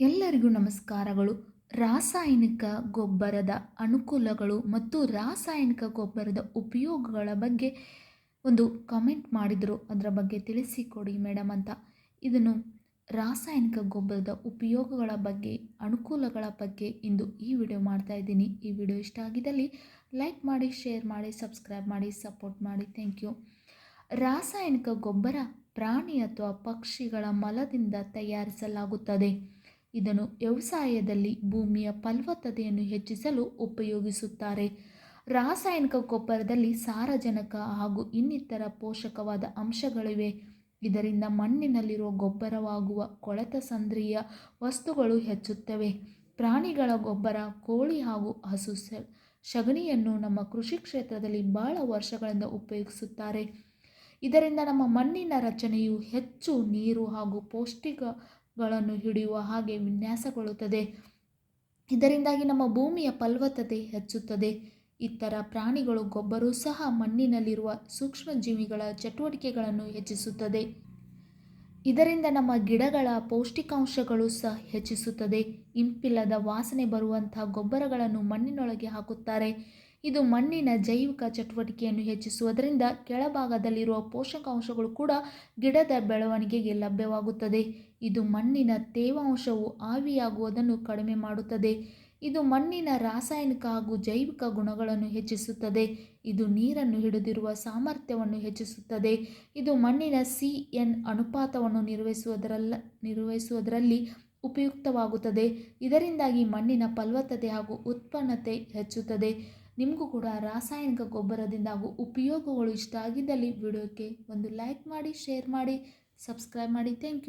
ಎಲ್ಲರಿಗೂ ನಮಸ್ಕಾರಗಳು. ರಾಸಾಯನಿಕ ಗೊಬ್ಬರದ ಅನುಕೂಲಗಳು ಮತ್ತು ರಾಸಾಯನಿಕ ಗೊಬ್ಬರದ ಉಪಯೋಗಗಳ ಬಗ್ಗೆ ಒಂದು ಕಮೆಂಟ್ ಮಾಡಿದರು. ಅದರ ಬಗ್ಗೆ ತಿಳಿಸಿಕೊಡಿ ಮೇಡಮ್ ಅಂತ. ಇದನ್ನು ರಾಸಾಯನಿಕ ಗೊಬ್ಬರದ ಉಪಯೋಗಗಳ ಬಗ್ಗೆ, ಅನುಕೂಲಗಳ ಬಗ್ಗೆ ಇಂದು ಈ ವಿಡಿಯೋ ಮಾಡ್ತಾ ಇದ್ದೀನಿ. ಈ ವಿಡಿಯೋ ಇಷ್ಟ ಆಗಿದ್ದಲ್ಲಿ ಲೈಕ್ ಮಾಡಿ ಶೇರ್ ಮಾಡಿ ಸಬ್ಸ್ಕ್ರೈಬ್ ಮಾಡಿ ಸಪೋರ್ಟ್ ಮಾಡಿ. ಥ್ಯಾಂಕ್ ಯು ರಾಸಾಯನಿಕ ಗೊಬ್ಬರ ಪ್ರಾಣಿ ಅಥವಾ ಪಕ್ಷಿಗಳ ಮಲದಿಂದ ತಯಾರಿಸಲಾಗುತ್ತದೆ. ಇದನ್ನು ವ್ಯವಸಾಯದಲ್ಲಿ ಭೂಮಿಯ ಫಲವತ್ತತೆಯನ್ನು ಹೆಚ್ಚಿಸಲು ಉಪಯೋಗಿಸುತ್ತಾರೆ. ರಾಸಾಯನಿಕ ಗೊಬ್ಬರದಲ್ಲಿ ಸಾರಜನಕ ಹಾಗೂ ಇನ್ನಿತರ ಪೋಷಕವಾದ ಅಂಶಗಳಿವೆ. ಇದರಿಂದ ಮಣ್ಣಿನಲ್ಲಿರುವ ಗೊಬ್ಬರವಾಗುವ ಕೊಳೆತ ಸಂದ್ರಿಯ ವಸ್ತುಗಳು ಹೆಚ್ಚುತ್ತವೆ. ಪ್ರಾಣಿಗಳ ಗೊಬ್ಬರ, ಕೋಳಿ ಹಾಗೂ ಹಸು ಸಗಣಿಯನ್ನು ನಮ್ಮ ಕೃಷಿ ಕ್ಷೇತ್ರದಲ್ಲಿ ಬಹಳ ವರ್ಷಗಳಿಂದ ಉಪಯೋಗಿಸುತ್ತಾರೆ. ಇದರಿಂದ ನಮ್ಮ ಮಣ್ಣಿನ ರಚನೆಯು ಹೆಚ್ಚು ನೀರು ಹಾಗೂ ಪೌಷ್ಟಿಕಗಳನ್ನು ಹಿಡಿಯುವ ಹಾಗೆ ವಿನ್ಯಾಸಗೊಳ್ಳುತ್ತದೆ. ಇದರಿಂದಾಗಿ ನಮ್ಮ ಭೂಮಿಯ ಫಲವತ್ತತೆ ಹೆಚ್ಚುತ್ತದೆ. ಇತರ ಪ್ರಾಣಿಗಳು ಗೊಬ್ಬರವು ಸಹ ಮಣ್ಣಿನಲ್ಲಿರುವ ಸೂಕ್ಷ್ಮಜೀವಿಗಳ ಚಟುವಟಿಕೆಗಳನ್ನು ಹೆಚ್ಚಿಸುತ್ತದೆ. ಇದರಿಂದ ನಮ್ಮ ಗಿಡಗಳ ಪೌಷ್ಟಿಕಾಂಶಗಳು ಸಹ ಹೆಚ್ಚಿಸುತ್ತದೆ. ಇಂಪಿಲ್ಲದ ವಾಸನೆ ಬರುವಂತಹ ಗೊಬ್ಬರಗಳನ್ನು ಮಣ್ಣಿನೊಳಗೆ ಹಾಕುತ್ತಾರೆ. ಇದು ಮಣ್ಣಿನ ಜೈವಿಕ ಚಟುವಟಿಕೆಯನ್ನು ಹೆಚ್ಚಿಸುವುದರಿಂದ ಕೆಳಭಾಗದಲ್ಲಿರುವ ಪೋಷಕಾಂಶಗಳು ಕೂಡ ಗಿಡದ ಬೆಳವಣಿಗೆಗೆ ಲಭ್ಯವಾಗುತ್ತದೆ. ಇದು ಮಣ್ಣಿನ ತೇವಾಂಶವು ಆವಿಯಾಗುವುದನ್ನು ಕಡಿಮೆ ಮಾಡುತ್ತದೆ. ಇದು ಮಣ್ಣಿನ ರಾಸಾಯನಿಕ ಹಾಗೂ ಜೈವಿಕ ಗುಣಗಳನ್ನು ಹೆಚ್ಚಿಸುತ್ತದೆ. ಇದು ನೀರನ್ನು ಹಿಡಿದಿರುವ ಸಾಮರ್ಥ್ಯವನ್ನು ಹೆಚ್ಚಿಸುತ್ತದೆ. ಇದು ಮಣ್ಣಿನ ಸಿ ಎನ್ ಅನುಪಾತವನ್ನು ನಿರ್ವಹಿಸುವುದರಲ್ಲ, ನಿರ್ವಹಿಸುವುದರಲ್ಲಿ ಉಪಯುಕ್ತವಾಗುತ್ತದೆ. ಇದರಿಂದಾಗಿ ಮಣ್ಣಿನ ಫಲವತ್ತತೆ ಹಾಗೂ ಉತ್ಪನ್ನತೆ ಹೆಚ್ಚುತ್ತದೆ. ನಿಮಗೂ ಕೂಡ ರಾಸಾಯನಿಕ ಗೊಬ್ಬರದಿಂದ ಹಾಗೂ ಉಪಯೋಗಗಳು ಇಷ್ಟ ಆಗಿದ್ದಲ್ಲಿ ವಿಡಿಯೋಕ್ಕೆ ಒಂದು ಲೈಕ್ ಮಾಡಿ ಶೇರ್ ಮಾಡಿ ಸಬ್ಸ್ಕ್ರೈಬ್ ಮಾಡಿ. Thank you